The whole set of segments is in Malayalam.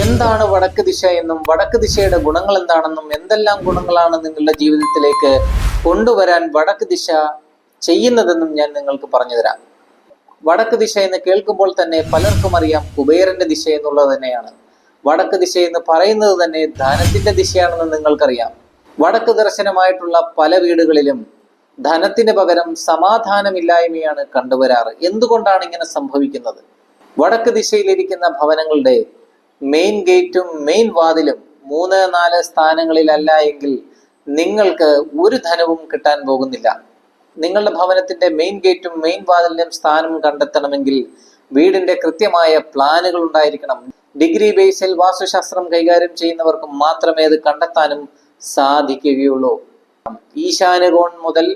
എന്താണ് വടക്ക് ദിശ എന്നും വടക്ക് ദിശയുടെ ഗുണങ്ങൾ എന്താണെന്നും എന്തെല്ലാം ഗുണങ്ങളാണ് നിങ്ങളുടെ ജീവിതത്തിലേക്ക് കൊണ്ടുവരാൻ വടക്ക് ദിശ ചെയ്യുന്നതെന്നും ഞാൻ നിങ്ങൾക്ക് പറഞ്ഞു തരാം. വടക്ക് ദിശ എന്ന് കേൾക്കുമ്പോൾ തന്നെ പലർക്കും അറിയാം കുബേരന്റെ ദിശ എന്നുള്ളത് തന്നെയാണ്. വടക്ക് ദിശ എന്ന് പറയുന്നത് തന്നെ ധനത്തിന്റെ ദിശയാണെന്ന് നിങ്ങൾക്കറിയാം. വടക്ക് ദർശനമായിട്ടുള്ള പല വീടുകളിലും ധനത്തിന് പകരം സമാധാനമില്ലായ്മയാണ് കണ്ടുവരാറ്. എന്തുകൊണ്ടാണ് ഇങ്ങനെ സംഭവിക്കുന്നത്? വടക്ക് ദിശയിലിരിക്കുന്ന ഭവനങ്ങളുടെ മെയിൻ ഗേറ്റും മെയിൻ വാതിലും മൂന്ന് നാല് സ്ഥാനങ്ങളിലല്ല എങ്കിൽ നിങ്ങൾക്ക് ഒരു ധനവും കിട്ടാൻ പോകുന്നില്ല. നിങ്ങളുടെ ഭവനത്തിന്റെ മെയിൻ ഗേറ്റും മെയിൻ വാതിലിനും സ്ഥാനം കണ്ടെത്തണമെങ്കിൽ വീടിന്റെ കൃത്യമായ പ്ലാനുകൾ ഉണ്ടായിരിക്കണം. ഡിഗ്രി ബേസിൽ വാസ്തുശാസ്ത്രം കൈകാര്യം ചെയ്യുന്നവർക്ക് മാത്രമേ അത് കണ്ടെത്താനും സാധിക്കുകയുള്ളൂ. ഈശാനകോൺ മുതൽ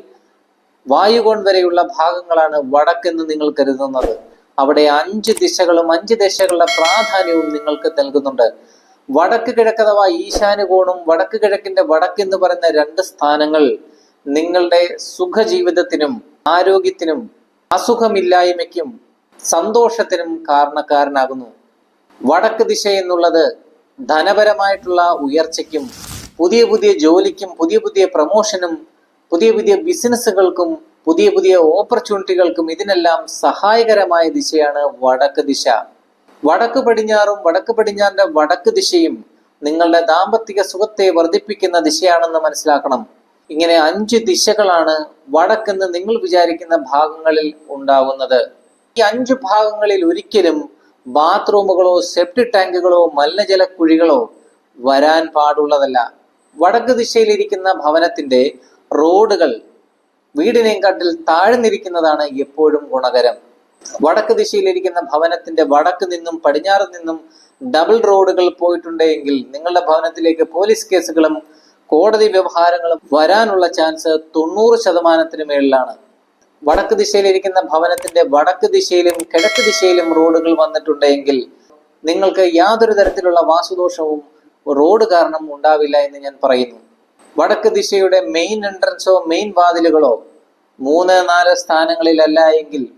വായുകോൺ വരെയുള്ള ഭാഗങ്ങളാണ് വടക്കെന്ന് നിങ്ങൾ കരുതുന്നത്. അവിടെ അഞ്ച് ദിശകളും അഞ്ച് ദിശകളുടെ പ്രാധാന്യവും നിങ്ങൾക്ക് നൽകുന്നുണ്ട്. വടക്ക് കിഴക്ക് അഥവാ ഈശാനുകോണും വടക്ക് കിഴക്കിന്റെ വടക്ക് എന്ന് പറയുന്ന രണ്ട് സ്ഥാനങ്ങൾ നിങ്ങളുടെ സുഖജീവിതത്തിനും ആരോഗ്യത്തിനും അസുഖമില്ലായ്മയ്ക്കും സന്തോഷത്തിനും കാരണക്കാരനാകുന്നു. വടക്ക് ദിശ എന്നുള്ളത് ധനപരമായിട്ടുള്ള ഉയർച്ചയ്ക്കും പുതിയ പുതിയ ജോലിക്കും പുതിയ പുതിയ പ്രമോഷനും പുതിയ പുതിയ ബിസിനസ്സുകൾക്കും പുതിയ പുതിയ ഓപ്പർച്യൂണിറ്റികൾക്കും ഇതിനെല്ലാം സഹായകരമായ ദിശയാണ് വടക്ക് ദിശ. വടക്ക് പടിഞ്ഞാറും വടക്ക് പടിഞ്ഞാറിന്റെ വടക്ക് ദിശയും നിങ്ങളുടെ ദാമ്പത്തിക സുഖത്തെ വർദ്ധിപ്പിക്കുന്ന ദിശയാണെന്ന് മനസ്സിലാക്കണം. ഇങ്ങനെ അഞ്ച് ദിശകളാണ് വടക്കെന്ന് നിങ്ങൾ വിചാരിക്കുന്ന ഭാഗങ്ങളിൽ ഉണ്ടാകുന്നത് ഈ അഞ്ച് ഭാഗങ്ങളിൽ ഒരിക്കലും ബാത്റൂമുകളോ സെപ്റ്റി ടാങ്കുകളോ മലിനജല കുഴികളോ വരാൻ പാടുള്ളതല്ല. വടക്ക് ദിശയിലിരിക്കുന്ന ഭവനത്തിന്റെ റോഡുകൾ വീടിനെക്കാട്ടിൽ താഴ്ന്നിരിക്കുന്നതാണ് എപ്പോഴും ഗുണകരം. വടക്ക് ദിശയിലിരിക്കുന്ന ഭവനത്തിന്റെ വടക്ക് നിന്നും പടിഞ്ഞാറ് നിന്നും ഡബിൾ റോഡുകൾ പോയിട്ടുണ്ടെങ്കിൽ നിങ്ങളുടെ ഭവനത്തിലേക്ക് പോലീസ് കേസുകളും കോടതി വ്യവഹാരങ്ങളും വരാനുള്ള ചാൻസ് തൊണ്ണൂറ് ശതമാനത്തിന് മേളിലാണ്. വടക്ക് ദിശയിലിരിക്കുന്ന ഭവനത്തിന്റെ വടക്ക് ദിശയിലും കിഴക്ക് ദിശയിലും റോഡുകൾ വന്നിട്ടുണ്ടെങ്കിൽ നിങ്ങൾക്ക് യാതൊരു തരത്തിലുള്ള വാസുദോഷവും റോഡ് കാരണം ഉണ്ടാവില്ല എന്ന് ഞാൻ പറയുന്നു. വടക്ക് ദിശയുടെ മെയിൻ എൻട്രൻസോ മെയിൻ വാതിലുകളോ മൂന്ന് നാല് സ്ഥാനങ്ങളിലല്ല എങ്കിൽ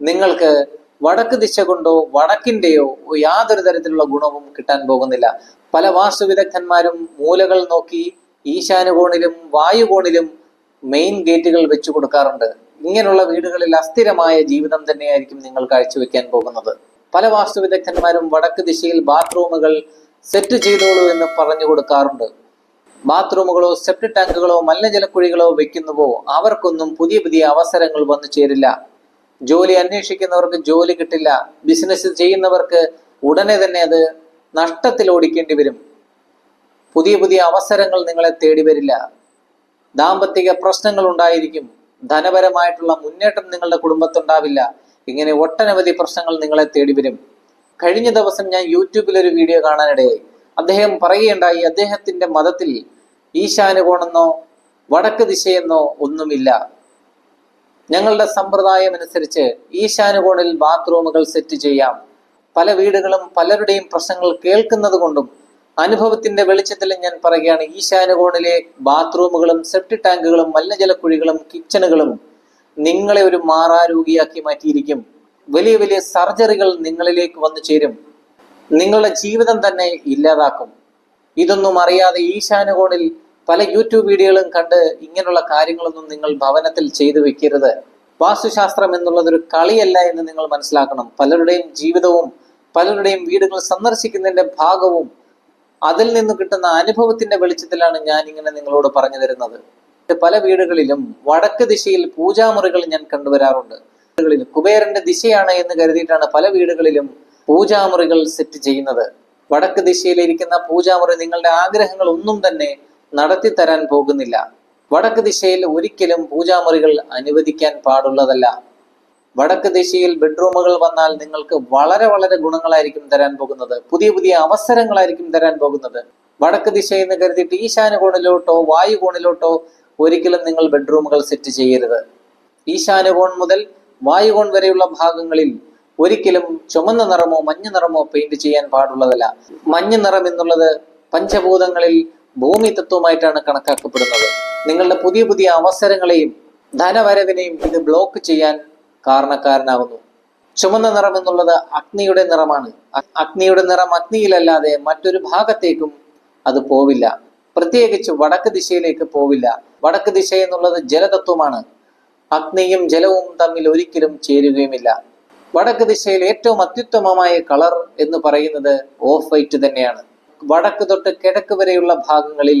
നിങ്ങൾക്ക് വടക്ക് ദിശ കൊണ്ടോ വടക്കിന്റെയോ യാതൊരു തരത്തിലുള്ള ഗുണവും കിട്ടാൻ പോകുന്നില്ല. പല വാസ്തു വിദഗ്ധന്മാരും മൂലകൾ നോക്കി ഈശാനുകോണിലും വായുകോണിലും മെയിൻ ഗേറ്റുകൾ വെച്ചു കൊടുക്കാറുണ്ട്. ഇങ്ങനെയുള്ള വീടുകളിൽ അസ്ഥിരമായ ജീവിതം തന്നെയായിരിക്കും നിങ്ങൾ കാഴ്ചവെക്കാൻ പോകുന്നത്. പല വാസ്തു വിദഗ്ധന്മാരും വടക്ക് ദിശയിൽ ബാത്റൂമുകൾ സെറ്റ് ചെയ്തോളൂ എന്ന് പറഞ്ഞു കൊടുക്കാറുണ്ട്. ബാത്റൂമുകളോ സെപ്റ്റ് ടാങ്കുകളോ മലിനജലക്കുഴികളോ വെക്കുന്നുവോ അവർക്കൊന്നും പുതിയ പുതിയ അവസരങ്ങൾ വന്നു ചേരില്ല. ജോലി അന്വേഷിക്കുന്നവർക്ക് ജോലി കിട്ടില്ല. ബിസിനസ് ചെയ്യുന്നവർക്ക് ഉടനെ തന്നെ അത് നഷ്ടത്തിൽ ഓടിക്കേണ്ടി വരും. പുതിയ പുതിയ അവസരങ്ങൾ നിങ്ങളെ തേടി വരില്ല. ദാമ്പത്തിക പ്രശ്നങ്ങൾ ഉണ്ടായിരിക്കും. ധനപരമായിട്ടുള്ള മുന്നേറ്റം നിങ്ങളുടെ കുടുംബത്തുണ്ടാവില്ല. ഇങ്ങനെ ഒട്ടനവധി പ്രശ്നങ്ങൾ നിങ്ങളെ തേടി വരും. കഴിഞ്ഞ ദിവസം ഞാൻ യൂട്യൂബിൽ ഒരു വീഡിയോ കാണാനിടയായി. അദ്ദേഹം പറയുകയുണ്ടായി അദ്ദേഹത്തിന്റെ മതത്തിൽ ഈശാനുകോണെന്നോ വടക്ക് ദിശയെന്നോ ഒന്നുമില്ല. ഞങ്ങളുടെ സമ്പ്രദായം അനുസരിച്ച് ഈശാനുകോണിൽ ബാത്റൂമുകൾ സെറ്റ് ചെയ്യാം. പല വീടുകളും പലരുടെയും പ്രശ്നങ്ങൾ കേൾക്കുന്നത് കൊണ്ടും അനുഭവത്തിന്റെ വെളിച്ചത്തിൽ ഞാൻ പറയുകയാണ് ഈശാനുകോണിലെ ബാത്റൂമുകളും സെപ്റ്റി ടാങ്കുകളും മലിനജലക്കുഴികളും കിച്ചണുകളും നിങ്ങളെ ഒരു മാറാരോഗിയാക്കി മാറ്റിയിരിക്കും. വലിയ വലിയ സർജറികൾ നിങ്ങളിലേക്ക് വന്നു ചേരും. നിങ്ങളുടെ ജീവിതം തന്നെ ഇല്ലാതാക്കും. ഇതൊന്നും അറിയാതെ ഈശാനുകോണിൽ പല യൂട്യൂബ് വീഡിയോകളും കണ്ട് ഇങ്ങനെയുള്ള കാര്യങ്ങളൊന്നും നിങ്ങൾ ഭവനത്തിൽ ചെയ്തു വെക്കരുത്. വാസ്തുശാസ്ത്രം എന്നുള്ളത് ഒരു കളിയല്ല എന്ന് നിങ്ങൾ മനസ്സിലാക്കണം. പലരുടെയും ജീവിതവും പലരുടെയും വീടുകൾ സന്ദർശിക്കുന്നതിന്റെ ഭാഗവും അതിൽ നിന്ന് കിട്ടുന്ന അനുഭവത്തിന്റെ വെളിച്ചത്തിലാണ് ഞാൻ ഇങ്ങനെ നിങ്ങളോട് പറഞ്ഞു തരുന്നത്. പല വീടുകളിലും വടക്ക് ദിശയിൽ പൂജാമുറികൾ ഞാൻ കണ്ടുവരാറുണ്ട്. കുബേരന്റെ ദിശയാണ് എന്ന് കരുതിയിട്ടാണ് പല വീടുകളിലും പൂജാമുറികൾ സെറ്റ് ചെയ്യുന്നത്. വടക്ക് ദിശയിലിരിക്കുന്ന പൂജാമുറി നിങ്ങളുടെ ആഗ്രഹങ്ങൾ ഒന്നും തന്നെ നടത്തി തരാൻ പോകുന്നില്ല. വടക്ക് ദിശയിൽ ഒരിക്കലും പൂജാമുറികൾ അനുവദിക്കാൻ പാടുള്ളതല്ല. വടക്ക് ദിശയിൽ ബെഡ്റൂമുകൾ വന്നാൽ നിങ്ങൾക്ക് വളരെ വളരെ ഗുണങ്ങളായിരിക്കും തരാൻ പോകുന്നത്. പുതിയ പുതിയ അവസരങ്ങളായിരിക്കും തരാൻ പോകുന്നത്. വടക്ക് ദിശ എന്ന് കരുതിയിട്ട് വായു കോണിലോട്ടോ ഒരിക്കലും നിങ്ങൾ ബെഡ്റൂമുകൾ സെറ്റ് ചെയ്യരുത്. ഈശാന കോൺ മുതൽ വായുകോൺ വരെയുള്ള ഭാഗങ്ങളിൽ ഒരിക്കലും ചുമന്ന നിറമോ മഞ്ഞ നിറമോ പെയിന്റ് ചെയ്യാൻ പാടുള്ളതല്ല. മഞ്ഞ നിറം എന്നുള്ളത് പഞ്ചഭൂതങ്ങളിൽ ഭൂമി തത്വമായിട്ടാണ് കണക്കാക്കപ്പെടുന്നത്. നിങ്ങളുടെ പുതിയ പുതിയ അവസരങ്ങളെയും ധനവരവിനെയും ഇത് ബ്ലോക്ക് ചെയ്യാൻ കാരണക്കാരനാകുന്നു ചുമന്ന നിറം എന്നുള്ളത് അഗ്നിയുടെ നിറമാണ്. അഗ്നിയുടെ നിറം അഗ്നിയിലല്ലാതെ മറ്റൊരു ഭാഗത്തേക്കും അത് പോവില്ല. പ്രത്യേകിച്ച് വടക്ക് ദിശയിലേക്ക് പോവില്ല. വടക്ക് ദിശ എന്നുള്ളത് ജലതത്വമാണ്. അഗ്നിയും ജലവും തമ്മിൽ ഒരിക്കലും ചേരുകയുമില്ല. വടക്ക് ദിശയിൽ ഏറ്റവും അത്യുത്തമമായ കളർ എന്ന് പറയുന്നത് ഓഫ് വൈറ്റ് തന്നെയാണ്. വടക്ക് തൊട്ട് കിഴക്ക് വരെയുള്ള ഭാഗങ്ങളിൽ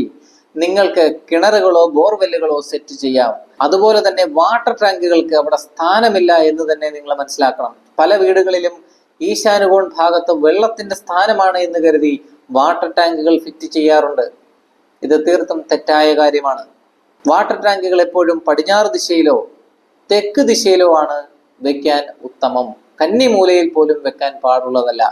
നിങ്ങൾക്ക് കിണറുകളോ ബോർവെല്ലുകളോ സെറ്റ് ചെയ്യാം. അതുപോലെ തന്നെ വാട്ടർ ടാങ്കുകൾക്ക് അവിടെ സ്ഥാനമില്ല എന്ന് തന്നെ നിങ്ങൾ മനസ്സിലാക്കണം. പല വീടുകളിലും ഈശാനുകോൺ ഭാഗത്ത് വെള്ളത്തിന്റെ സ്ഥാനമാണ് എന്ന് കരുതി വാട്ടർ ടാങ്കുകൾ ഫിറ്റ് ചെയ്യാറുണ്ട്. ഇത് തീർത്തും തെറ്റായ കാര്യമാണ്. വാട്ടർ ടാങ്കുകൾ എപ്പോഴും പടിഞ്ഞാറ് ദിശയിലോ തെക്ക് ദിശയിലോ ആണ് വയ്ക്കാൻ ഉത്തമം. കന്നിമൂലയിൽ പോലും വെക്കാൻ പാടുള്ളതല്ല.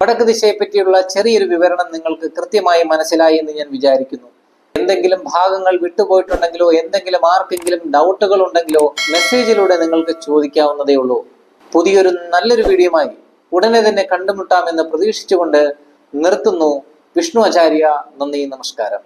വടക്ക് ദിശയെ പറ്റിയുള്ള ചെറിയൊരു വിവരണം നിങ്ങൾക്ക് കൃത്യമായി മനസ്സിലായി എന്ന് ഞാൻ വിചാരിക്കുന്നു. എന്തെങ്കിലും ഭാഗങ്ങൾ വിട്ടുപോയിട്ടുണ്ടെങ്കിലോ എന്തെങ്കിലും ആർക്കെങ്കിലും ഡൗട്ടുകൾ ഉണ്ടെങ്കിലോ മെസ്സേജിലൂടെ നിങ്ങൾക്ക് ചോദിക്കാവുന്നതേ ഉള്ളൂ. പുതിയൊരു നല്ലൊരു വീഡിയോമായി ഉടനെ തന്നെ കണ്ടുമുട്ടാമെന്ന് പ്രതീക്ഷിച്ചുകൊണ്ട് നിർത്തുന്നു. വിഷ്ണു ആചാര്യ നന്ദി നമസ്കാരം.